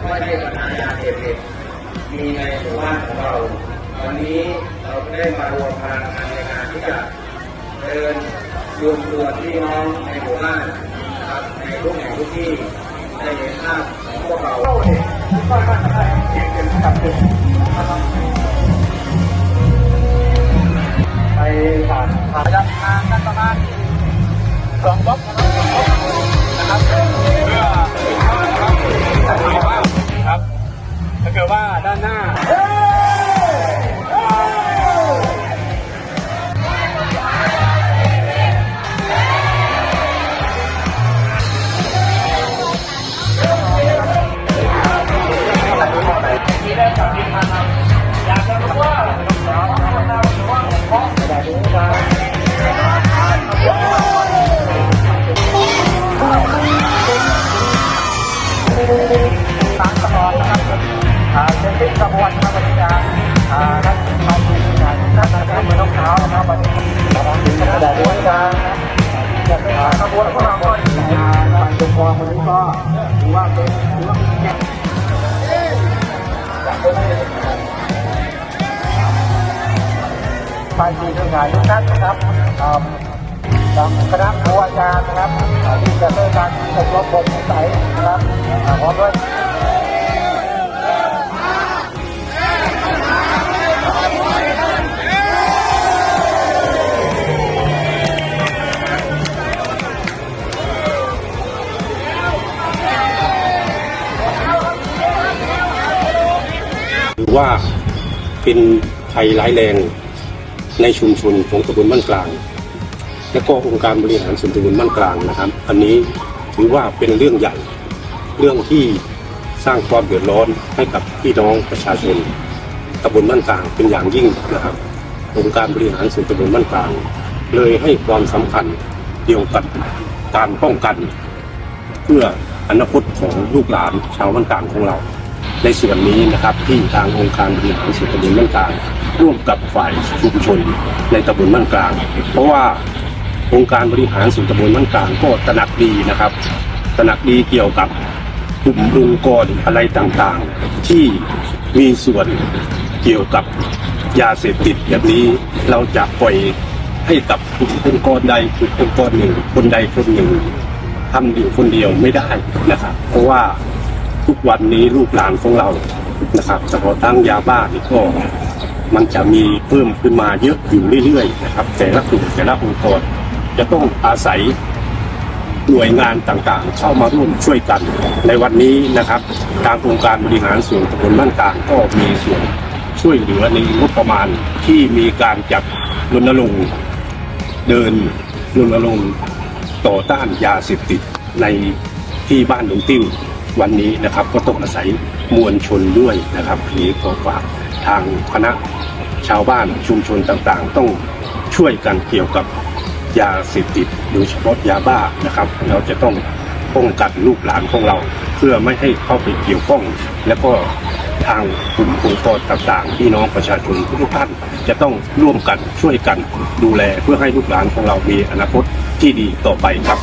ไม่ใช่ปัญหายาเสพติดมีในหมู่บ้านของเราวันนี้เราได้มารวมพลังงานในการที่จะเดินรวมตัวพี่น้องในหมู่บ้านครับในทุกแห่งทุกที่ได้เห็นภาพของพวกเราไปผ่านผ่านระยะทางกันประมาณสองบล็อกนะครับาเกิดว่าด้านหน้าต ไปดูงานทุกท่านนะครับทางคณะครูอาจารย์นะครับที่จะเป็นการอบรมบทนิสัยนะครับอ่าพร้อด้วยือว่าเป็นภัยร้ายแรง ในชุมชนของตำบลบ้านกลาง และก็องค์การบริหารส่วนตำบลบ้านกลางนะครับ อันนี้ถือว่าเป็นเรื่องใหญ่เรื่องที่สร้างความเดือดร้อนให้กับพี่น้องประชาชนตำบลบ้านกลางเป็นอย่างยิ่งนะครับองค์การบริหารส่วนตำบลบ้านกลาง เลยให้ความสำคัญเกี่ยวกับการป้องกัน เพื่ออนาคตของลูกหลานชาวบ้านกลางของเรา ในส่วนนี้นะครับที่ทางองค์การบริหารส่วนตำบลบ้านกลาง ร่วมกับฝ่ายชุมชนในตำบลบ้านกลาง เพราะว่าองค์การบริหารส่วนตำบลบ้านกลางก็ตระหนักดีนะครับตระหนักดีเกี่ยวกับกลุ่มองค์กรอะไรต่างๆ ที่มีส่วนเกี่ยวกับยาเสพติดแบบนี้เราจะปล่อยให้กับกลุ่มองค์กรใดกลุ่มองค์กรหนึ่งคนใดคนหนึ่งทำอยู่คนเดียวไม่ได้นะครับ เพราะว่าทุกวันนี้ลูกหลานของเรานะครับเฉพาะตั้งยาบ้านี่ก็ มันจะมีเพิ่มขึ้นมาเยอะอยู่เรื่อยๆนะครับ แต่ละกลุ่มแต่ละองค์กรจะต้องอาศัยหน่วยงานต่างๆ เข้ามาร่วมช่วยกัน ในวันนี้นะครับทางองค์การบริหารส่วนตำบลบ้านกลางก็มีส่วนช่วยเหลือในงบประมาณที่มีการจัดรณรงค์เดินรณรงค์ต่อต้านยาเสพติดในที่บ้านหลวงติ้ววันนี้นะครับ ก็ต้องอาศัยมวลชนด้วยนะครับทีนี้ขอฝาก ทางคณะชาวบ้านชุมชนต่างๆ ต้องช่วยกันเกี่ยวกับยาเสพติดโดยเฉพาะยาบ้านะครับ เราจะต้องป้องกันลูกหลานของเรา เพื่อไม่ให้เข้าไปเกี่ยวข้อง และก็ทางกลุ่มองค์กรต่างๆพี่น้องประชาชนทุกท่านจะต้องร่วมกันช่วยกันดูแลเพื่อให้ลูกหลานของเรามีอนาคตที่ดีต่อไปครับ